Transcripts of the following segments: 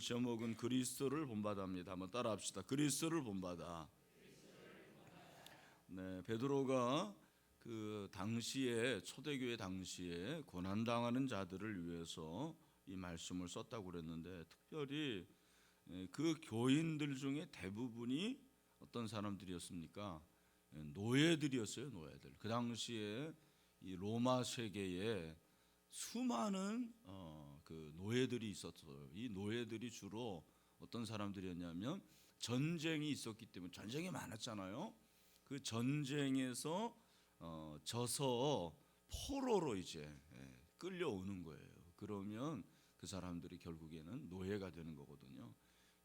제목은 그리스도를 본받아입니다. 한번 따라합시다. 그리스도를 본받아. 네, 베드로가 그 당시에 초대교회 당시에 고난 당하는 자들을 위해서 이 말씀을 썼다고 그랬는데 특별히 예, 그 교인들 중에 대부분이 어떤 사람들이었습니까? 예, 노예들이었어요, 노예들. 그 당시에 이 로마 세계에 수많은 어, 그 노예들이 있었어요. 이 노예들이 주로 어떤 사람들이었냐면 전쟁이 있었기 때문에 전쟁이 많았잖아요. 그 전쟁에서 어, 져서 포로로 이제 예, 끌려오는 거예요. 그러면 그 사람들이 결국에는 노예가 되는 거거든요.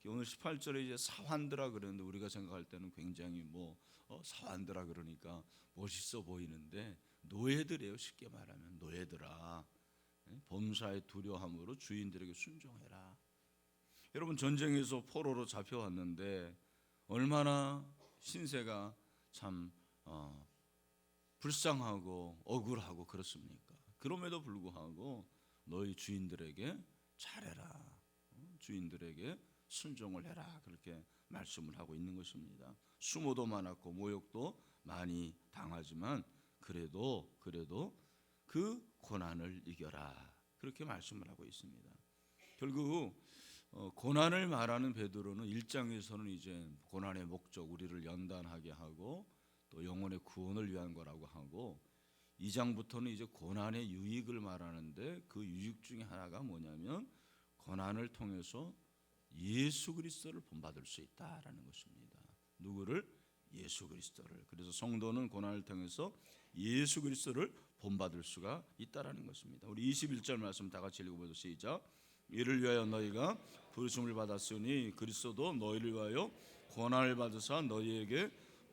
오늘 18절에 이제 사환드라 그러는데 우리가 생각할 때는 굉장히 뭐 어, 사환드라 그러니까 멋있어 보이는데 노예들이에요. 쉽게 말하면 노예들아. 예, 범사의 두려함으로 주인들에게 순종해라. 여러분 전쟁에서 포로로 잡혀왔는데 얼마나 신세가 참 어, 불쌍하고 억울하고 그렇습니까? 그럼에도 불구하고 너희 주인들에게 잘해라. 어, 주인들에게 순종을 해라. 그렇게 말씀을 하고 있는 것입니다. 수모도 많았고 모욕도 많이 당하지만 그래도 그래도 그 고난을 이겨라. 그렇게 말씀을 하고 있습니다. 결국 어, 고난을 말하는 베드로는 일장에서는 이제 고난의 목적 우리를 연단하게 하고 또 영혼의 구원을 위한 거라고 하고 2장부터는 이제 고난의 유익을 말하는데 그 유익 중에 하나가 뭐냐면 고난을 통해서 예수 그리스도를 본받을 수 있다라는 것입니다. 누구를 예수 그리스도를. 그래서 성도는 고난을 통해서 예수 그리스도를 본받을 수가 있다라는 것입니다. 우리 21절 말씀 다 같이 읽어보죠. 시작. 이를 위하여 너희가 부르심을 받았으니 그리스도도 너희를 위하여 고난을 받으사 너희에게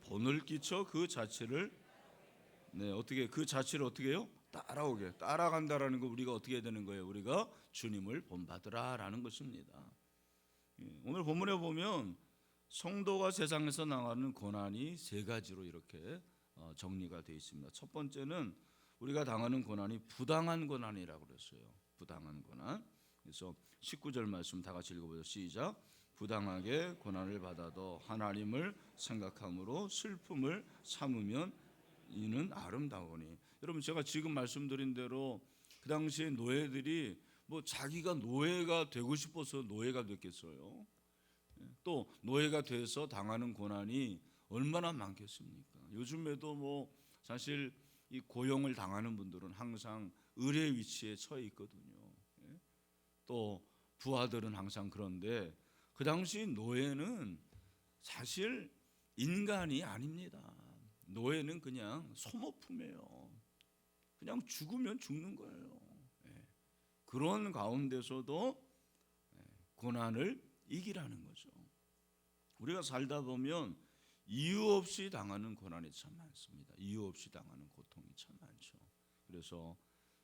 본을 끼쳐 그 자체를 네 어떻게 그 자체를 어떻게 해요? 따라오게 따라간다라는 거 우리가 어떻게 되는 거예요? 우리가 주님을 본받으라라는 것입니다. 예, 오늘 본문에 보면 성도가 세상에서 나가는 고난이 세 가지로 이렇게 어, 정리가 되어 있습니다. 첫 번째는 우리가 당하는 고난이 부당한 고난이라고 그랬어요. 부당한 고난. 그래서 19절 말씀 다 같이 읽어보죠. 시작. 부당하게 고난을 받아도 하나님을 생각함으로 슬픔을 삼으면 이는 아름다우니. 여러분 제가 지금 말씀드린 대로 그 당시에 노예들이 뭐 자기가 노예가 되고 싶어서 노예가 됐겠어요. 또 노예가 돼서 당하는 고난이 얼마나 많겠습니까? 요즘에도 뭐 사실 이 고용을 당하는 분들은 항상 의뢰 위치에 처해 있거든요. 예? 또 부하들은 항상 그런데 그 당시 노예는 사실 인간이 아닙니다. 노예는 그냥 소모품이에요. 그냥 죽으면 죽는 거예요. 예. 그런 가운데서도 예, 고난을 이기라는 거죠. 우리가 살다 보면 이유 없이 당하는 고난이 참 많습니다. 이유 없이 당하는 고통이 참 많죠. 그래서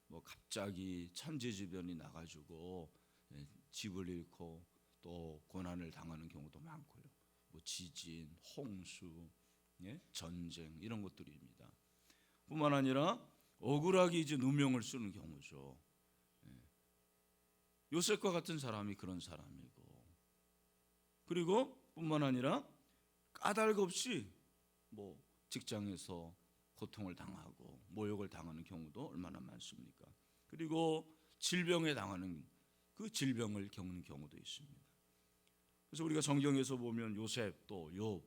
뭐 갑자기 천재지변이 나가지고 예, 집을 잃고 또 고난을 당하는 경우도 많고요. 뭐 지진, 홍수, 예? 전쟁 이런 것들입니다. 뿐만 아니라 억울하게 이제 누명을 쓰는 경우죠. 예. 요셉과 같은 사람이 그런 사람이고 그리고 뿐만 아니라 까닭 없이 뭐 직장에서 고통을 당하고 모욕을 당하는 경우도 얼마나 많습니까? 그리고 질병에 당하는 그 질병을 겪는 경우도 있습니다. 그래서 우리가 성경에서 보면 요셉 또 욥,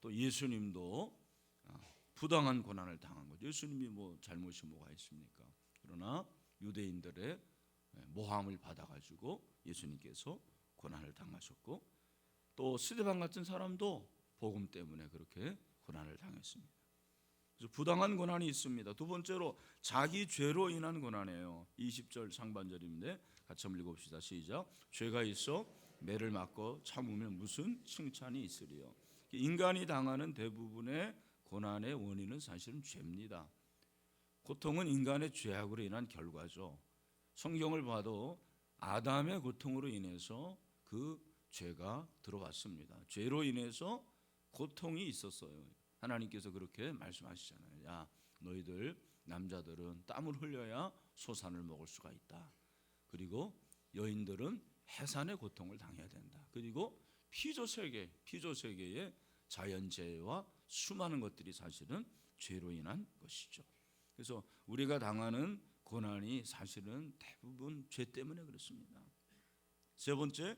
또 예수님도 아, 부당한 고난을 당한 거죠. 예수님이 뭐 잘못이 뭐가 있습니까? 그러나 유대인들의 모함을 받아가지고 예수님께서 고난을 당하셨고 또 스데반 같은 사람도 복음 때문에 그렇게 고난을 당했습니다. 그래서 부당한 고난이 있습니다. 두 번째로 자기 죄로 인한 고난이에요. 20절 상반절인데 같이 한번 읽읍시다. 시작. 죄가 있어 매를 맞고 참으면 무슨 칭찬이 있으리요. 인간이 당하는 대부분의 고난의 원인은 사실은 죄입니다. 고통은 인간의 죄악으로 인한 결과죠. 성경을 봐도 아담의 고통으로 인해서 그 죄가 들어왔습니다. 죄로 인해서 고통이 있었어요. 하나님께서 그렇게 말씀하시잖아요. 야, 너희들 남자들은 땀을 흘려야 소산을 먹을 수가 있다. 그리고 여인들은 해산의 고통을 당해야 된다. 그리고 피조 세계, 피조 세계의 자연재해와 수많은 것들이 사실은 죄로 인한 것이죠. 그래서 우리가 당하는 고난이 사실은 대부분 죄 때문에 그렇습니다. 세 번째,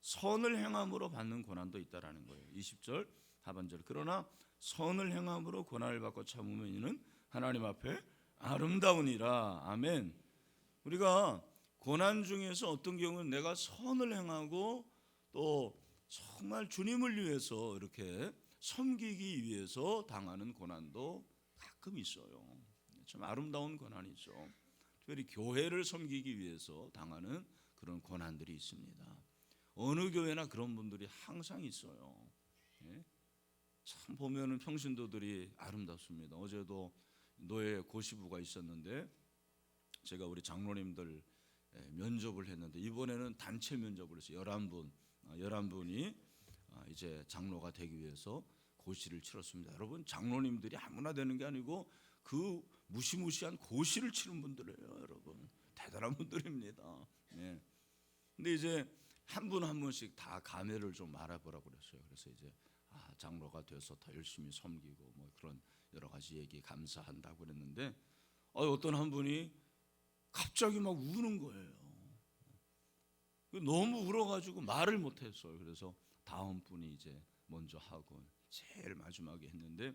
선을 행함으로 받는 고난도 있다라는 거예요. 20절 하반절. 그러나 선을 행함으로 고난을 받고 참으면 이는 하나님 앞에 아름다우니라. 아멘. 우리가 고난 중에서 어떤 경우는 내가 선을 행하고 또 정말 주님을 위해서 이렇게 섬기기 위해서 당하는 고난도 가끔 있어요. 참 아름다운 고난이죠. 특별히 교회를 섬기기 위해서 당하는 그런 고난들이 있습니다. 어느 교회나 그런 분들이 항상 있어요. 예? 참 보면은 평신도들이 아름답습니다. 어제도 노예 고시부가 있었는데 제가 우리 장로님들 예, 면접을 했는데 이번에는 단체 면접을 했어요. 11분, 11분이 아, 이제 장로가 되기 위해서 고시를 치렀습니다. 여러분 장로님들이 아무나 되는 게 아니고 그 무시무시한 고시를 치른 분들이에요, 여러분. 대단한 분들입니다. 예. 근데 이제 한 분 한 분씩 다 감회를 좀 말해보라고 그랬어요. 그래서 이제 아, 장로가 돼서 더 열심히 섬기고 뭐 그런 여러 가지 얘기 감사한다고 그랬는데 어, 어떤 한 분이 갑자기 막 우는 거예요. 너무 울어가지고 말을 못했어요. 그래서 다음 분이 이제 먼저 하고 제일 마지막에 했는데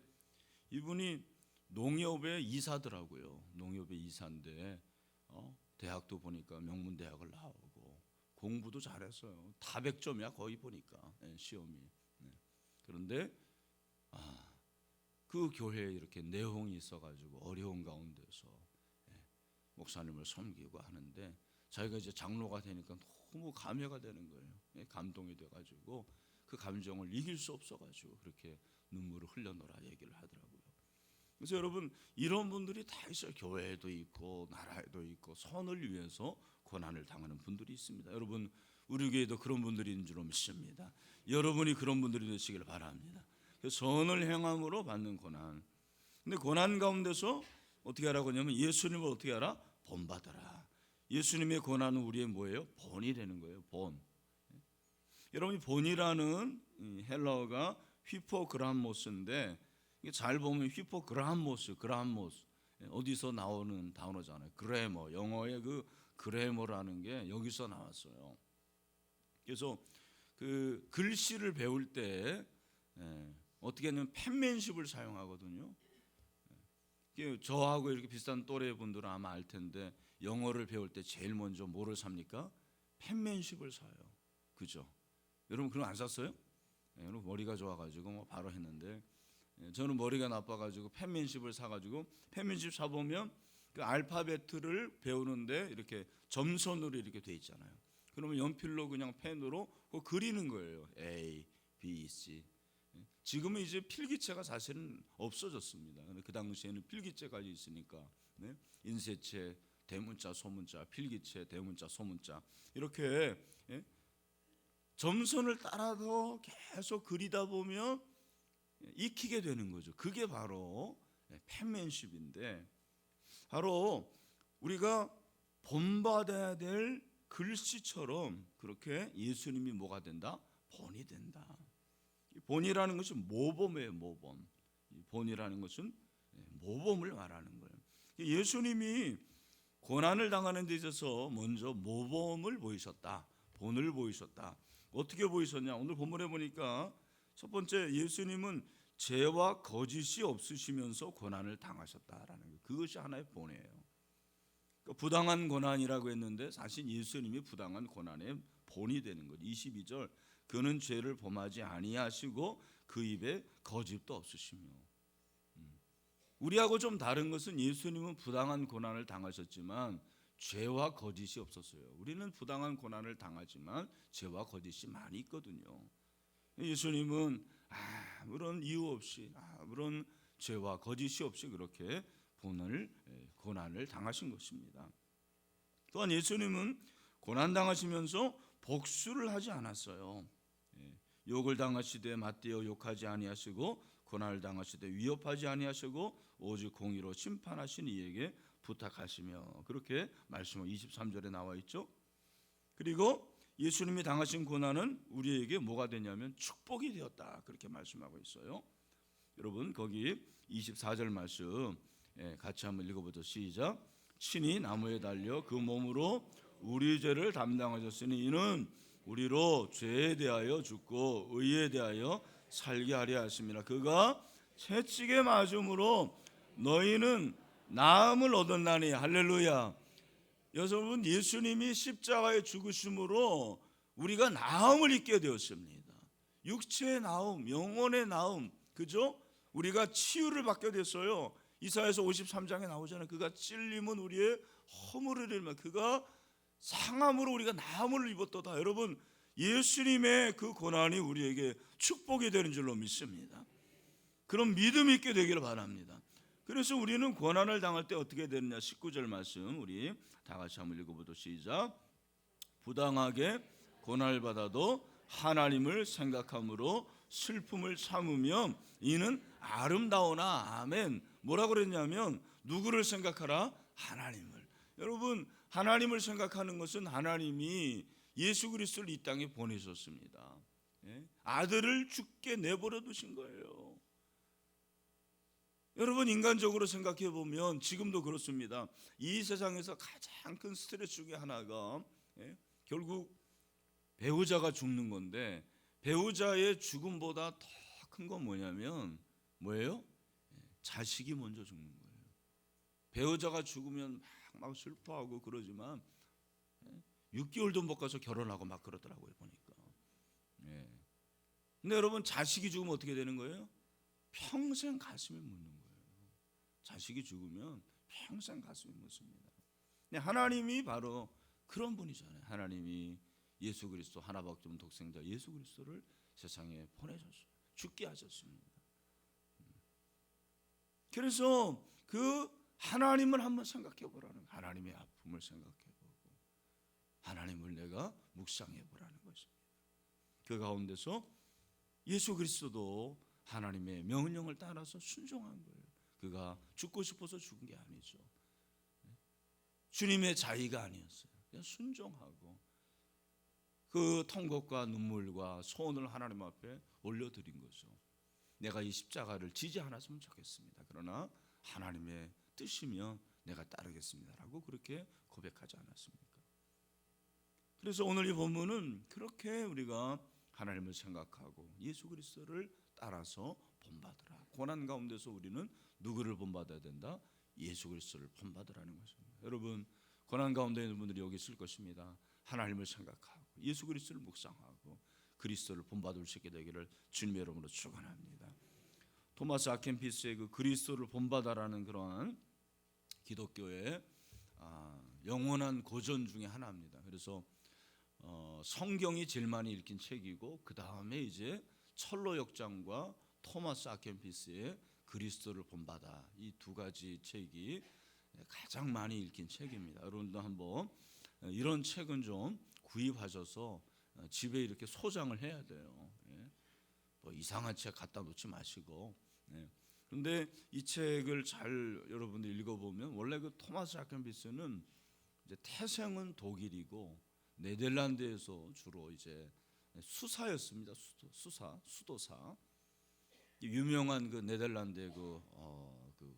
이분이 농협의 이사더라고요. 농협의 이사인데 어, 대학도 보니까 명문 대학을 나오고 공부도 잘했어요. 다 100점이야 거의 보니까 예, 시험이. 네. 그런데 아, 그 교회에 이렇게 내홍이 있어가지고 어려운 가운데서 예, 목사님을 섬기고 하는데 자기가 이제 장로가 되니까 너무 감회가 되는 거예요. 예, 감동이 돼가지고 그 감정을 이길 수 없어가지고 그렇게 눈물을 흘려놓으라 얘기를 하더라고요. 그래서 여러분 이런 분들이 다 있어요. 교회에도 있고 나라에도 있고 선을 위해서 고난을 당하는 분들이 있습니다. 여러분 우리 교회도 그런 분들이 있는 줄 믿습니다. 여러분이 그런 분들이 되시길 바랍니다. 그래서 선을 행함으로 받는 고난. 근데 고난 가운데서 어떻게 하라고 하냐면 예수님을 어떻게 하라? 본받아라. 예수님의 고난은 우리의 뭐예요? 본이 되는 거예요. 본. 여러분이 본이라는 이 헬라어가 휘포그람모스인데 잘 보면 휘포그람모스, 그람모스 어디서 나오는 단어잖아요. 그래머 영어의 그 그래머라는 게 여기서 나왔어요. 그래서 그 글씨를 배울 때 예, 어떻게 하냐면 펜맨십을 사용하거든요. 이게 저하고 이렇게 비슷한 또래 분들은 아마 알 텐데 영어를 배울 때 제일 먼저 뭐를 삽니까? 펜맨십을 사요. 그죠? 여러분 그럼 안 샀어요? 예, 여러분 머리가 좋아가지고 뭐 바로 했는데 예, 저는 머리가 나빠가지고 펜맨십을 사가지고 펜맨십 사보면 그 알파베트를 배우는데 이렇게 점선으로 이렇게 돼 있잖아요. 그러면 연필로 그냥 펜으로 그리는 거예요. A, B, C. 예, 지금은 이제 필기체가 사실은 없어졌습니다. 그 당시에는 필기체까지 있으니까 네? 인쇄체, 대문자, 소문자, 필기체, 대문자, 소문자 이렇게 예? 점선을 따라서 계속 그리다 보면 익히게 되는 거죠. 그게 바로 펜맨십인데 바로 우리가 본받아야 될 글씨처럼 그렇게 예수님이 뭐가 된다? 본이 된다. 이 본이라는 것은 모범이에요, 모범. 이 본이라는 것은 모범을 말하는 거예요. 예수님이 고난을 당하는 데 있어서 먼저 모범을 보이셨다. 본을 보이셨다. 어떻게 보이셨냐? 오늘 본문에 보니까 첫 번째 예수님은 죄와 거짓이 없으시면서 고난을 당하셨다라는 거. 그것이 하나의 본이에요. 그러니까 부당한 고난이라고 했는데 사실 예수님이 부당한 고난의 본이 되는 것. 22절 그는 죄를 범하지 아니하시고 그 입에 거짓도 없으시며. 음. 우리하고 좀 다른 것은 예수님은 부당한 고난을 당하셨지만 죄와 거짓이 없었어요. 우리는 부당한 고난을 당하지만 죄와 거짓이 많이 있거든요. 예수님은 아무런 이유 없이 아무런 죄와 거짓이 없이 그렇게 본을 고난을 당하신 것입니다. 또한 예수님은 고난 당하시면서 복수를 하지 않았어요. 예, 욕을 당하시되 맞대어 욕하지 아니하시고 고난을 당하시되 위협하지 아니하시고 오직 공의로 심판하신 이에게 부탁하시며 그렇게 말씀은 23절에 나와 있죠. 그리고 예수님이 당하신 고난은 우리에게 뭐가 되냐면 축복이 되었다. 그렇게 말씀하고 있어요. 여러분 거기 24절 말씀 예, 같이 한번 읽어보죠. 시작. 친히 나무에 달려 그 몸으로 우리 죄를 담당하셨으니 이는 우리로 죄에 대하여 죽고 의에 대하여 살게 하려 하십니다. 그가 채찍에 맞음으로 너희는 나음을 얻었나니 할렐루야. 여러분 예수님이 십자가에 죽으심으로 우리가 나음을 입게 되었습니다. 육체의 나음, 영혼의 나음, 그죠? 우리가 치유를 받게 됐어요. 이사야서 53장에 나오잖아요. 그가 찔림은 우리의 허물을 일면 그가 상함으로 우리가 나음을 입었도다. 여러분 예수님의 그 고난이 우리에게 축복이 되는 줄로 믿습니다. 그런 믿음 있게 되기를 바랍니다. 그래서 우리는 고난을 당할 때 어떻게 되느냐? 19절 말씀 우리 다 같이 한번 읽어보도록 시작. 부당하게 고난을 받아도 하나님을 생각함으로 슬픔을 참으면 이는 아름다우나 아멘. 뭐라 그랬냐면 누구를 생각하라? 하나님을. 여러분 하나님을 생각하는 것은 하나님이 예수 그리스도를 이 땅에 보내셨습니다. 예? 아들을 죽게 내버려 두신 거예요 여러분 인간적으로 생각해 보면 지금도 그렇습니다. 이 세상에서 가장 큰 스트레스 중에 하나가 예? 결국 배우자가 죽는 건데 배우자의 죽음보다 더 큰 건 뭐냐면 뭐예요? 예, 자식이 먼저 죽는 거예요. 배우자가 죽으면 막, 막 슬퍼하고 그러지만 예? 6개월도 못 가서 결혼하고 막 그러더라고요 보니까. 예. 근데 여러분 자식이 죽으면 어떻게 되는 거예요? 평생 가슴에 묻는 거예요. 자식이 죽으면 평생 가슴에 묻습니다. 근데 하나님이 바로 그런 분이잖아요. 하나님이 예수 그리스도 하나밖에 없는 독생자 예수 그리스도를 세상에 보내셨어요. 죽게 하셨습니다. 그래서 그 하나님을 한번 생각해 보라는 하나님의 아픔을 생각해 보고 하나님을 내가 묵상해 보라는 것입니다. 그 가운데서 예수 그리스도도 하나님의 명령을 따라서 순종한 거예요. 그가 죽고 싶어서 죽은 게 아니죠. 주님의 자의가 아니었어요. 그냥 순종하고 그 통곡과 눈물과 소원을 하나님 앞에 올려드린 거죠. 내가 이 십자가를 지지 않았으면 좋겠습니다. 그러나 하나님의 뜻이면 내가 따르겠습니다라고 그렇게 고백하지 않았습니까? 그래서 오늘 이 본문은 그렇게 우리가 하나님을 생각하고 예수 그리스도를 따라서 본받으라. 고난 가운데서 우리는 누구를 본받아야 된다? 예수 그리스도를 본받으라는 것입니다. 여러분 고난 가운데 있는 분들이 여기 있을 것입니다. 하나님을 생각하고 예수 그리스도를 묵상하고 그리스도를 본받을 수 있게 되기를 주님의 이름으로 축원합니다. 토마스 아켄피스의 그 그리스도를 본받아라는 그러한 기독교의 아, 영원한 고전 중에 하나입니다. 그래서 어, 성경이 제일 많이 읽힌 책이고 그 다음에 이제 철로 역장과 토마스 아켄피스의 그리스도를 본받아 이 두 가지 책이 가장 많이 읽힌 책입니다. 여러분도 한번 이런 책은 좀 구입하셔서 집에 이렇게 소장을 해야 돼요. 예. 뭐 이상한 책 갖다 놓지 마시고. 예. 그런데 이 책을 잘 여러분들 읽어보면 원래 그 토마스 아켄비스는 이제 태생은 독일이고 네덜란드에서 주로 이제 수사였습니다. 수도, 수사, 수도사. 유명한 그 네덜란드의 그, 어, 그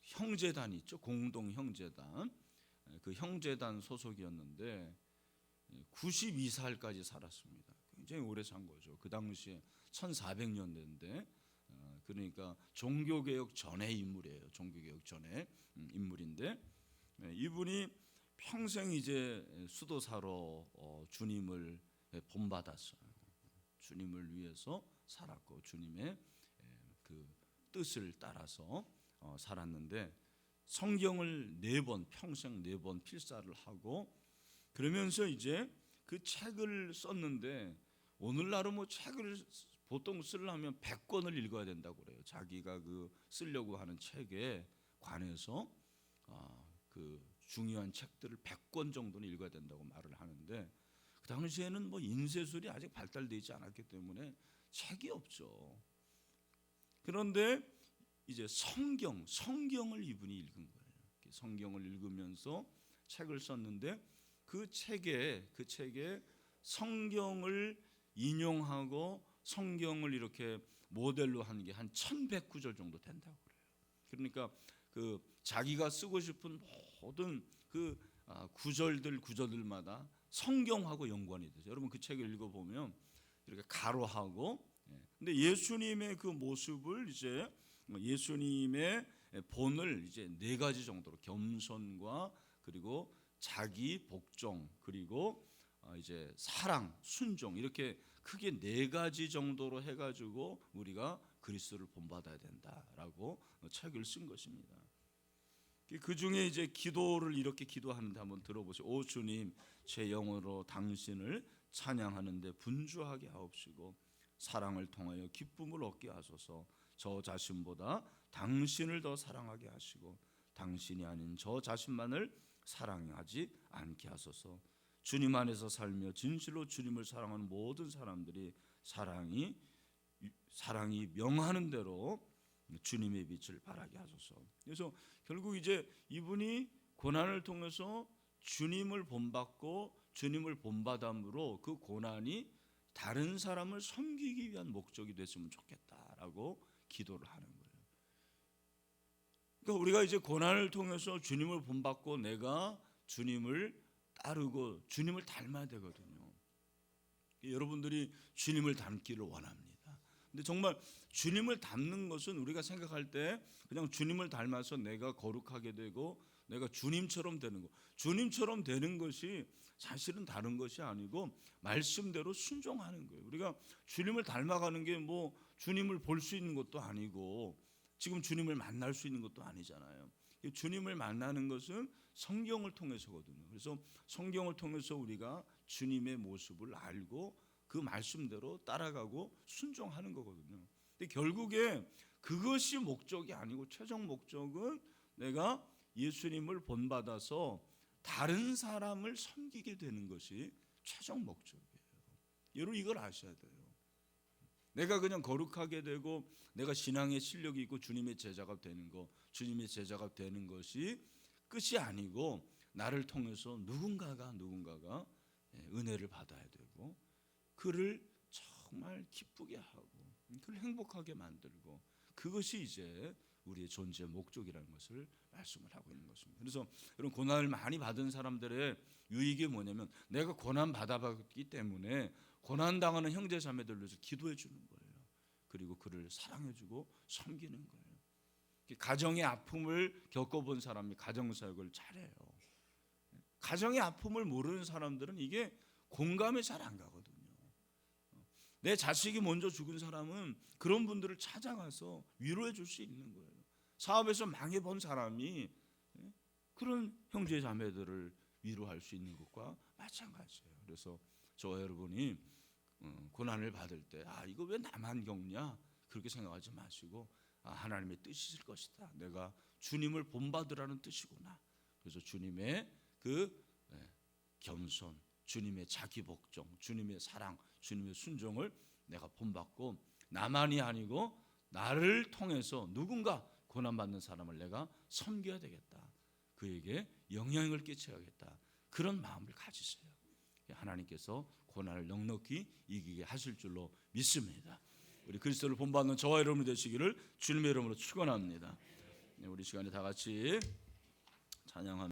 형제단 있죠. 공동 형제단. 그 형제단 소속이었는데 92살까지 살았습니다. 굉장히 오래 산 거죠. 그 당시에 1400년대인데 어, 그러니까 종교개혁 전의 인물이에요. 종교개혁 전의 음, 인물인데 네, 이분이 평생 이제 수도사로 어, 주님을 본받았어요. 주님을 위해서 살았고 주님의 그 뜻을 따라서 어, 살았는데 성경을 네 번 평생 네 번 필사를 하고 그러면서 이제 그 책을 썼는데 오늘날은 뭐 책을 보통 쓰려면 100권을 읽어야 된다고 그래요. 자기가 그 쓰려고 하는 책에 관해서 아, 그 중요한 책들을 100권 정도는 읽어야 된다고 말을 하는데 그 당시에는 뭐 인쇄술이 아직 발달되지 않았기 때문에 책이 없죠. 그런데 이제 성경, 성경을 이분이 읽은 거예요. 성경을 읽으면서 책을 썼는데 그 책에 그 책에 성경을 인용하고 성경을 이렇게 모델로 한 게 한 1100구절 정도 된다고 그래요. 그러니까 그 자기가 쓰고 싶은 모든 그 아, 구절들 구절들마다 성경하고 연관이 되죠. 여러분 그 책을 읽어 보면 이렇게 가로하고 예. 근데 예수님의 그 모습을 이제 예수님의 본을 이제 네 가지 정도로 겸손과 그리고 자기 복종 그리고 어, 이제 사랑, 순종 이렇게 크게 네 가지 정도로 해 가지고 우리가 그리스도를 본받아야 된다라고 책을 쓴 것입니다. 그 중에 이제 기도를 이렇게 기도하는데 한번 들어보세요. 오 주님, 제 영으로 당신을 찬양하는데 분주하게 하옵시고 사랑을 통하여 기쁨을 얻게 하소서. 저 자신보다 당신을 더 사랑하게 하시고 당신이 아닌 저 자신만을 사랑하지 않게 하소서. 주님 안에서 살며 진실로 주님을 사랑하는 모든 사람들이 사랑이 사랑이 명하는 대로 주님의 빛을 발하게 하소서. 그래서 결국 이제 이분이 고난을 통해서 주님을 본받고 주님을 본받음으로 그 고난이 다른 사람을 섬기기 위한 목적이 됐으면 좋겠다라고 기도를 하는 거예요. 그러니까 우리가 이제 고난을 통해서 주님을 본받고 내가 주님을 따르고 주님을 닮아야 되거든요. 여러분들이 주님을 닮기를 원합니다. 근데 정말 주님을 닮는 것은 우리가 생각할 때 그냥 주님을 닮아서 내가 거룩하게 되고 내가 주님처럼 되는 거. 주님처럼 되는 것이 사실은 다른 것이 아니고 말씀대로 순종하는 거예요. 우리가 주님을 닮아가는 게 뭐 주님을 볼 수 있는 것도 아니고 지금 주님을 만날 수 있는 것도 아니잖아요. 주님을 만나는 것은 성경을 통해서거든요. 그래서 성경을 통해서 우리가 주님의 모습을 알고 그 말씀대로 따라가고 순종하는 거거든요. 근데 결국에 그것이 목적이 아니고 최종 목적은 내가 예수님을 본받아서 다른 사람을 섬기게 되는 것이 최종 목적이에요. 여러분 이걸 아셔야 돼요. 내가 그냥 거룩하게 되고 내가 신앙의 실력이 있고 주님의 제자가 되는 거, 주님의 제자가 되는 것이 끝이 아니고 나를 통해서 누군가가 누군가가 예, 은혜를 받아야 되고 그를 정말 기쁘게 하고 그를 행복하게 만들고 그것이 이제 우리의 존재 목적이라는 것을 말씀을 하고 있는 것입니다. 그래서 이런 고난을 많이 받은 사람들의 유익이 뭐냐면 내가 고난 받아봤기 때문에 고난 당하는 형제 자매들을 위해서 기도해 주는 거예요. 그리고 그를 사랑해 주고 섬기는 거예요. 가정의 아픔을 겪어본 사람이 가정 사역을 잘해요. 가정의 아픔을 모르는 사람들은 이게 공감이 잘 안 가거든요. 내 자식이 먼저 죽은 사람은 그런 분들을 찾아가서 위로해 줄 수 있는 거예요. 사업에서 망해 본 사람이 예, 그런 형제 자매들을 위로할 수 있는 것과 마찬가지예요. 그래서 저 여러분이 어, 고난을 받을 때 아 이거 왜 나만 겪냐 그렇게 생각하지 마시고 아, 하나님의 뜻이실 것이다. 내가 주님을 본받으라는 뜻이구나. 그래서 주님의 그 예, 겸손, 주님의 자기 복종, 주님의 사랑, 주님의 순종을 내가 본받고 나만이 아니고 나를 통해서 누군가 고난 받는 사람을 내가 섬겨야 되겠다. 그에게 영향을 끼쳐야겠다. 그런 마음을 가지세요. 하나님께서 고난을 넉넉히 이기게 하실 줄로 믿습니다. 우리 그리스도를 본받는 저와 여러분이 되시기를 주님의 이름으로 축원합니다. 네, 우리 시간에 다 같이 찬양하는